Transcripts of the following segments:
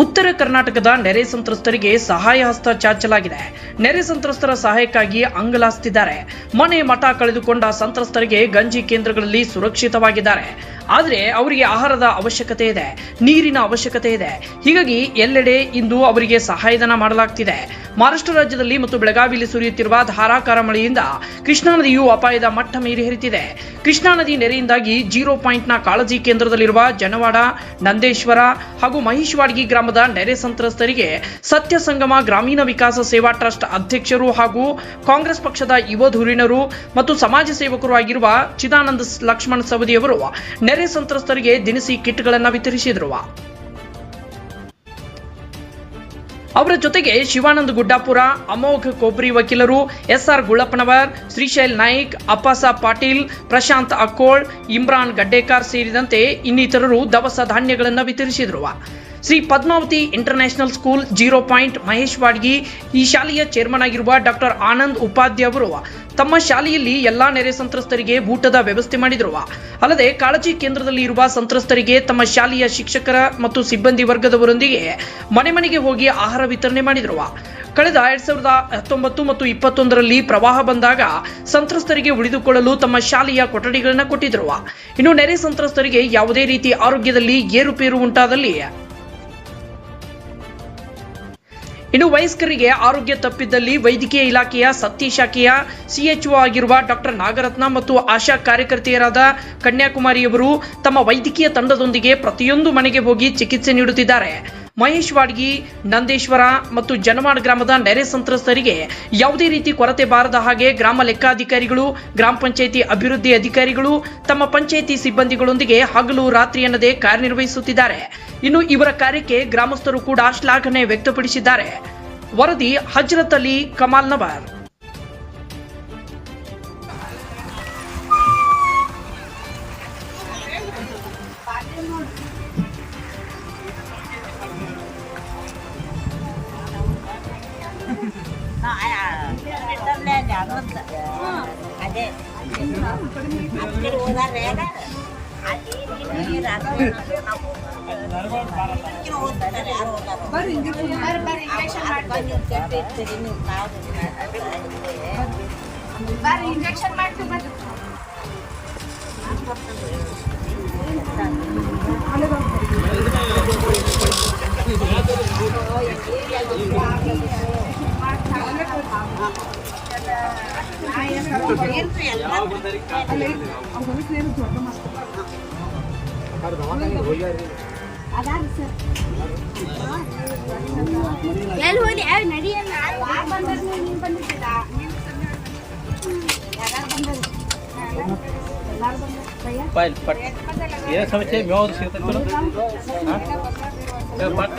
ಉತ್ತರ ಕರ್ನಾಟಕದ ನೆರೆ ಸಂತ್ರಸ್ತರಿಗೆ ಸಹಾಯ ಹಸ್ತ ಚಾಚಲಾಗಿದೆ. ನೆರೆ ಸಂತ್ರಸ್ತರ ಸಹಾಯಕ್ಕಾಗಿ ಅಂಗಲಾಸ್ತಿದ್ದಾರೆ. ಮನೆ ಮಠ ಕಳೆದುಕೊಂಡ ಸಂತ್ರಸ್ತರಿಗೆ ಗಂಜಿ ಕೇಂದ್ರಗಳಲ್ಲಿ ಸುರಕ್ಷಿತವಾಗಿದ್ದಾರೆ. ಆದರೆ ಅವರಿಗೆ ಆಹಾರದ ಅವಶ್ಯಕತೆ ಇದೆ, ನೀರಿನ ಅವಶ್ಯಕತೆ ಇದೆ. ಹೀಗಾಗಿ ಎಲ್ಲೆಡೆ ಇಂದು ಅವರಿಗೆ ಸಹಾಯಧನ ಮಾಡಲಾಗ್ತಿದೆ. ಮಹಾರಾಷ್ಟ್ರ ರಾಜ್ಯದಲ್ಲಿ ಮತ್ತು ಬೆಳಗಾವಿಯಲ್ಲಿ ಸುರಿಯುತ್ತಿರುವ ಧಾರಾಕಾರ ಮಳೆಯಿಂದ ಕೃಷ್ಣಾ ನದಿಯು ಅಪಾಯದ ಮಟ್ಟ ಮೀರಿ ಹರಿತಿದೆ. ಕೃಷ್ಣಾ ನದಿ ನೆರೆಯಿಂದಾಗಿ ಜೀರೋ ಪಾಯಿಂಟ್ನ ಕಾಳಜಿ ಕೇಂದ್ರದಲ್ಲಿರುವ ಜನವಾಡ, ನಂದೇಶ್ವರ ಹಾಗೂ ಮಹಿಷವಾಡ್ಗಿ ಗ್ರಾಮದ ನೆರೆ ಸಂತ್ರಸ್ತರಿಗೆ ಸತ್ಯ ಸಂಗಮ ಗ್ರಾಮೀಣ ವಿಕಾಸ ಸೇವಾ ಟ್ರಸ್ಟ್ ಅಧ್ಯಕ್ಷರು ಹಾಗೂ ಕಾಂಗ್ರೆಸ್ ಪಕ್ಷದ ಯುವ ಧುರೀಣರು ಮತ್ತು ಸಮಾಜ ಸೇವಕರು ಆಗಿರುವ ಚಿದಾನಂದ ಲಕ್ಷ್ಮಣ್ ಸವದಿಯವರು ನೆರೆ ಸಂತ್ರಸ್ತರಿಗೆ ದಿನಸಿ ಕಿಟ್ಗಳನ್ನು ವಿತರಿಸಿದರು. ಅವರ ಜೊತೆಗೆ ಶಿವಾನಂದ ಗುಡ್ಡಾಪುರ, ಅಮೋಘ್ ಕೊಬ್ರಿ ವಕೀಲರು, ಎಸ್ಆರ್ ಗುಳಪ್ಪನವರ್ ಶ್ರೀಶೈಲ್ ನಾಯ್ಕ್, ಅಪ್ಪಾಸ ಪಾಟೀಲ್, ಪ್ರಶಾಂತ್ ಅಕ್ಕೋಳ್, ಇಮ್ರಾನ್ ಗಡ್ಡೇಕಾರ್ ಸೇರಿದಂತೆ ಇನ್ನಿತರರು ದವಸ ಧಾನ್ಯಗಳನ್ನು ವಿತರಿಸಿದರು. Shri Padmavati international school zero point Mahesh Wadgi, ಈ ಶಾಲೆಯ ಚೇರ್ಮನ್ ಆಗಿರುವ ಡಾಕ್ಟರ್ ಆನಂದ್ ಉಪಾಧ್ಯ ಅವರು ತಮ್ಮ ಶಾಲೆಯಲ್ಲಿ ಎಲ್ಲಾ ನೆರೆ ಸಂತ್ರಸ್ತರಿಗೆ ಊಟದ ವ್ಯವಸ್ಥೆ ಮಾಡಿದರು. ಅಲ್ಲದೆ ಕಾಳಜಿ ಕೇಂದ್ರದಲ್ಲಿ ಇರುವ ಸಂತ್ರಸ್ತರಿಗೆ ತಮ್ಮ ಶಾಲೆಯ ಶಿಕ್ಷಕರ ಮತ್ತು ಸಿಬ್ಬಂದಿ ವರ್ಗದವರೊಂದಿಗೆ ಮನೆ ಮನೆಗೆ ಹೋಗಿ ಆಹಾರ ವಿತರಣೆ ಮಾಡಿದರು. ಕಳೆದ ಎರಡ್ ಸಾವಿರದ ಹತ್ತೊಂಬತ್ತು ಮತ್ತು ಇಪ್ಪತ್ತೊಂದರಲ್ಲಿ ಪ್ರವಾಹ ಬಂದಾಗ ಸಂತ್ರಸ್ತರಿಗೆ ಉಳಿದುಕೊಳ್ಳಲು ತಮ್ಮ ಶಾಲೆಯ ಕೊಠಡಿಗಳನ್ನು ಕೊಟ್ಟಿದ್ದರು ಇನ್ನು ನೆರೆ ಸಂತ್ರಸ್ತರಿಗೆ ಯಾವುದೇ ರೀತಿ ಆರೋಗ್ಯದಲ್ಲಿ ಏರುಪೇರು ಉಂಟಾದಲ್ಲಿ ಇನ್ನು ವಯಸ್ಕರಿಗೆ ಆರೋಗ್ಯ ತಪ್ಪಿದ್ದಲ್ಲಿ ವೈದ್ಯಕೀಯ ಇಲಾಖೆಯ ಸತ್ತಿ ಶಾಖೆಯ ಸಿಎಚ್ಒ ಆಗಿರುವ ಡಾಕ್ಟರ್ ನಾಗರತ್ನ ಮತ್ತು ಆಶಾ ಕಾರ್ಯಕರ್ತೆಯರಾದ ಕನ್ಯಾಕುಮಾರಿಯವರು ತಮ್ಮ ವೈದ್ಯಕೀಯ ತಂಡದೊಂದಿಗೆ ಪ್ರತಿಯೊಂದು ಮನೆಗೆ ಹೋಗಿ ಚಿಕಿತ್ಸೆ ನೀಡುತ್ತಿದ್ದಾರೆ. ಮಹೇಶ್ ವಾಡ್ಗಿ, ನಂದೇಶ್ವರ ಮತ್ತು ಜನವಾಡ್ ಗ್ರಾಮದ ನೆರೆ ಸಂತ್ರಸ್ತರಿಗೆ ಯಾವುದೇ ರೀತಿ ಕೊರತೆ ಬಾರದ ಹಾಗೆ ಗ್ರಾಮ ಲೆಕ್ಕಾಧಿಕಾರಿಗಳು, ಗ್ರಾಮ ಪಂಚಾಯಿತಿ ಅಭಿವೃದ್ಧಿ ಅಧಿಕಾರಿಗಳು ತಮ್ಮ ಪಂಚಾಯಿತಿ ಸಿಬ್ಬಂದಿಗಳೊಂದಿಗೆ ಹಗಲು ರಾತ್ರಿ ಎನ್ನದೇ ಕಾರ್ಯನಿರ್ವಹಿಸುತ್ತಿದ್ದಾರೆ. ಇನ್ನು ಇವರ ಕಾರ್ಯಕ್ಕೆ ಗ್ರಾಮಸ್ಥರು ಕೂಡ ಶ್ಲಾಘನೆ ವ್ಯಕ್ತಪಡಿಸಿದ್ದಾರೆ. ವರದಿ ಹಜರತ್ ಅಲಿ ಕಮಾಲ್ ನವರ್ ಅದೇ ಅಲ್ಲಿ ಹೋದಾರೆ ಅಲ್ಲಿ ಇಲ್ಲಿ ರಾತ್ರಿ ನಾವು ಇಲ್ಲಿ ಹೋಗ್ತಾರೆ ಯಾರು ಹೋದಾರೋ ಬಂದು ಕೆಟ್ಟ ಇರ್ತೀರಿ ನೀವು ನಾವು ಬರ್ರಿ ಇಂಜೆಕ್ಷನ್ ಮಾಡ್ತೀವಿ ಬರ್ರಿ ಏನ್ರಿ ಎಲ್ಲ ಹೋಗಿ ಯಾವ ನಡಿಯಲ್ಲ ಯಾರು ಬಂದರು ನೀನು ಯಾರು ಬಂದರು ಬಂದರು ಪಟ್. ಸಮಸ್ಯೆ? ಮೇವು ಸಿಗ್ತೈತೆ ಪಟ್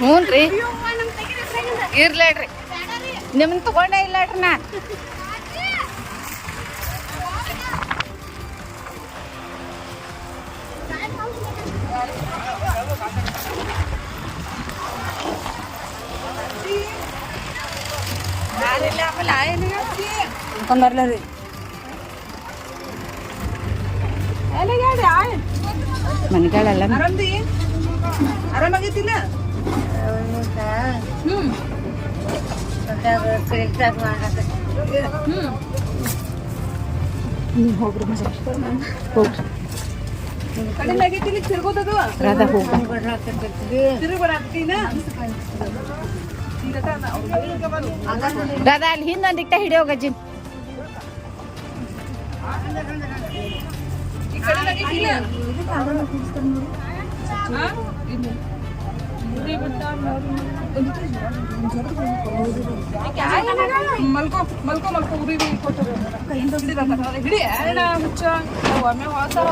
ಹ್ಞೂ ರೀ ಇರ್ಲೇಡ್ರಿ ನಿಮ್ಮನ್ನ ತಗೊಂಡೇ ಇಲ್ಲಡ್ರಿ ನಾ ಬರ್ಲ ರೀ ಮನೆಗಳೆಲ್ಲ? ಆರಾಮಾಗೈತಿಲ್ಲ? ಕಡಿಮೆ ಆಗೈತಿಲ್ಲ ತಿರ್ಗೋದದು? ರಾಧಾ ಹೋಗ ರಾಧಾ ಅಲ್ಲಿ ಹಿಂದೊಂದು ಇಟ್ಟ ಮಲ್ಕೋ ಮಲ್ಕೋ ಮಲ್ಕೋ ಉರಿ ಹಿಡಿ ಹುಚ್ಚ ಒಮ್ಮೆ ಹೋಗ್ತಾವ